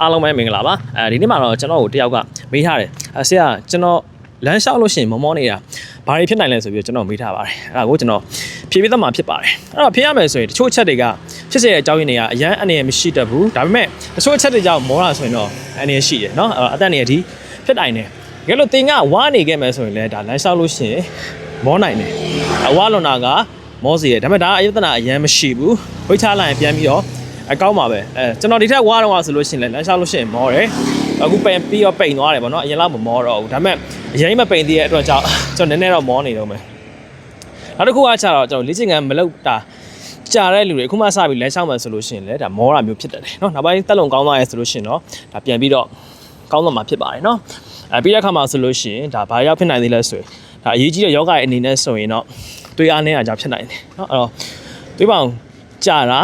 အားလုံးပဲမင်္ဂလာပါအဲဒီနေ့မှာတော့ကျွန်တော်ကိုတယောက်ကမေးထားတယ်အဲဆရာကျွန်တော်လမ်းလျှောက်လို့ရှိရင်မောမောနေတာဘာတွေဖြစ်နိုင်လဲဆိုပြီးတော့ကျွန်တော်မေးထားပါတယ်အဲ့ဒါကိုကျွန်တော်ဖြေပေးသက်မှာဖြစ်ပါတယ်အဲ့တော့ဖြေရမယ်ဆိုရင်တချို့အချက်တွေကဖြစ်စေတဲ့အကြောင်းရင်းတွေကအရန်အနေရမရှိတတ်ဘူးဒါပေမဲ့တချို့အချက်တွေကြောင့်မောတာဆိုရင်တော့အနေရရှိတယ်เนาะအဲ့တော့အသက်နေရဒီဖြစ်နိုင်တယ်တကယ်လို့တင်ကဝါနေခဲ့မယ်ဆိုရင်လည်းဒါလမ်းလျှောက်လို့ရှိရင်မောနိုင်တယ်အဝါလွန်တာကမောစီရဒါပေမဲ့ဒါအယတနာအရန်မရှိဘူးဝိတ်ချလိုက်ရင်ပြန်ပြီးတော့ အကောင်းပါပဲအဲကျွန်တော်ဒီထက်ဝါတော့ဆိုလို့ရှိရင်လည်းလမ်းလျှောက်လို့ရှိရင်မောတယ်အခုပင်ပြီးတော့ပိန်သွားတယ်ပေါ့နော်အရင်လောက်မမောတော့ဘူးဒါပေမဲ့အရင်မပိန်သေးတဲ့အတွက်ကြောင့်ကျွန်တော်နည်းနည်းတော့မောနေတော့မယ်နောက်တစ်ခုကခြားတော့ကျွန်တော်လေ့ကျင့်ခန်းမလုပ်တာကြာတဲ့လူတွေအခုမှစပြီးလမ်းလျှောက်မှဆိုလို့ရှိရင်လည်းဒါမောတာမျိုးဖြစ်တတ်တယ်နော်နောက်ပိုင်းတက်လုံကောင်းသွားရဲဆိုလို့ရှိရင်တော့ဒါပြန်ပြီးတော့ကောင်းသွားမှာဖြစ်ပါတယ်နော်အဲပြီးတဲ့အခါမှာဆိုလို့ရှိရင်ဒါဘာရောက်ဖြစ်နိုင်သေးလဲဆိုရင်ဒါအရေးကြီးတဲ့ယောဂရဲ့အနေနဲ့ဆိုရင်တော့တွေးအားနည်းတာကြောင့်ဖြစ်နိုင်တယ်နော်အဲ့တော့တွေးပါအောင်ကြာတာ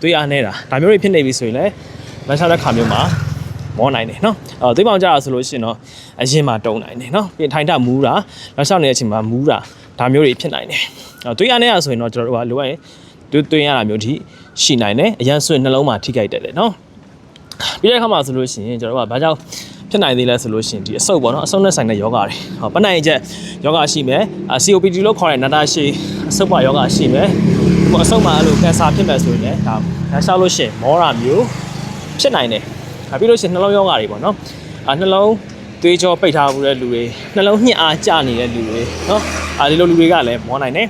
သွေးအားနေတာဒါမျိုးတွေဖြစ်နေပြီဆိုရင်လည်းမန်ချတဲ့ခါမျိုးမှာမောနိုင်တယ်နော်အဲသွေးပေါင်ကြတာဆိုလို့ရှိရင်တော့အရင်မှာတုံနိုင်တယ်နော်ပြီးထိုင်တာမူးတာနောက်လျှောက်နေတဲ့အချိန်မှာမူးတာဒါမျိုးတွေဖြစ်နိုင်တယ်အဲသွေးအားနေတာဆိုရင်တော့ကျွန်တော်တို့ကလိုအပ်သွေးသွင်းရတာမျိုးထိရှိနိုင်တယ်အရန်ဆွေနှလုံးမှာထိခိုက်တတ်တယ်နော်ပြီးတဲ့အခါမှာဆိုလို့ရှိရင်ကျွန်တော်တို့ကဘာကြောင့်ဖြစ်နိုင်သေးလဲဆိုလို့ရှိရင်ဒီအဆုတ်ပေါ့နော်အဆုတ်နဲ့ဆိုင်တဲ့ယောဂတွေဟောပနိုင်ချက်ယောဂရှိမယ် COPD လို့ခေါ်တဲ့နာတာရှိအဆုတ်ပါယောဂရှိမယ် ဒီမှာအဆုပ်မှာအဲ့လိုကင်ဆာဖြစ်မယ်ဆိုရင်လည်းဒါဒါရှောက်လို့ရှိရင်မောတာမျိုးဖြစ်နိုင်တယ်ဒါပြီးလို့ရှိရင်နှလုံးယောဂတွေပေါ့နော်အာနှလုံးသွေးကြောပိတ်ထားမှုတဲ့လူတွေနှလုံးညှစ်အားကျနေတဲ့လူတွေနော်အာဒီလိုလူတွေကလည်းမောနိုင်တယ်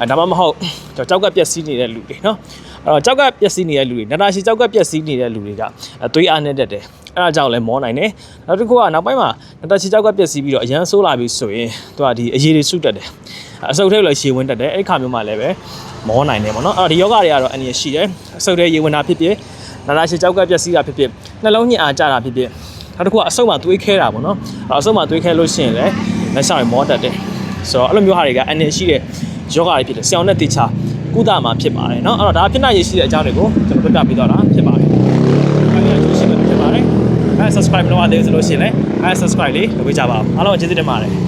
အဲဒါမှမဟုတ်ကျွန်တော်ကြောက်ကပျက်စီးနေတဲ့လူတွေနော်အဲ့တော့ကြောက်ကပျက်စီးနေတဲ့လူတွေနာတာရှည်ကြောက်ကပျက်စီးနေတဲ့လူတွေကအဲသွေးအားနဲ့တက်တယ် အဲ့ဒါကြောင့်လည်းမောနိုင်တယ်နောက်တစ်ခုကနောက်ပိုင်းမှာနာတာရှည်ကြောက်ကပျက်စီးပြီးတော့အရန်ဆိုးလာပြီဆိုရင်သူကဒီအရေးတွေစုတက်တယ်အဆုတ်ထဲလည်းရှည်ဝင်တက်တယ်အဲ့ဒီခါမျိုးမှလည်းပဲမောနိုင်တယ်ပေါ့နော်အဲ့တော့ဒီယောဂတွေကတော့အနည်းရှိတယ်အဆုတ်ထဲရေဝင်တာဖြစ်ဖြစ်နာတာရှည်ကြောက်ကပျက်စီးတာဖြစ်ဖြစ်နှလုံးညစ်အားကျတာဖြစ်ဖြစ်နောက်တစ်ခုကအဆုတ်မှာသွေးခဲတာပေါ့နော်အဲ့တော့အဆုတ်မှာသွေးခဲလို့ရှိရင်လည်းလက်ဆောင်မောတက်တယ်ဆိုတော့အဲ့လိုမျိုးဟာတွေကအနည်းရှိတဲ့ယောဂတွေဖြစ်တယ်ဆရာနဲ့တေချာကုသမှာဖြစ်ပါတယ်เนาะအဲ့တော့ဒါဖြစ်နိုင်ရရှိတဲ့အကြောင်းတွေကိုကျွန်တော်ပြပြပေးတော့တာဖြစ်ပါတယ်။အဲ့ဒီအကျိုးရှိမှာဖြစ်ပါတယ်။အဲ subscribe မလုပ်ရသေးဘူးဆိုလို့ရှိရင်လည်းအဲ subscribe လေးလုပ်ပေးကြပါဦး။အားလုံးကျေးဇူးတင်ပါတယ်။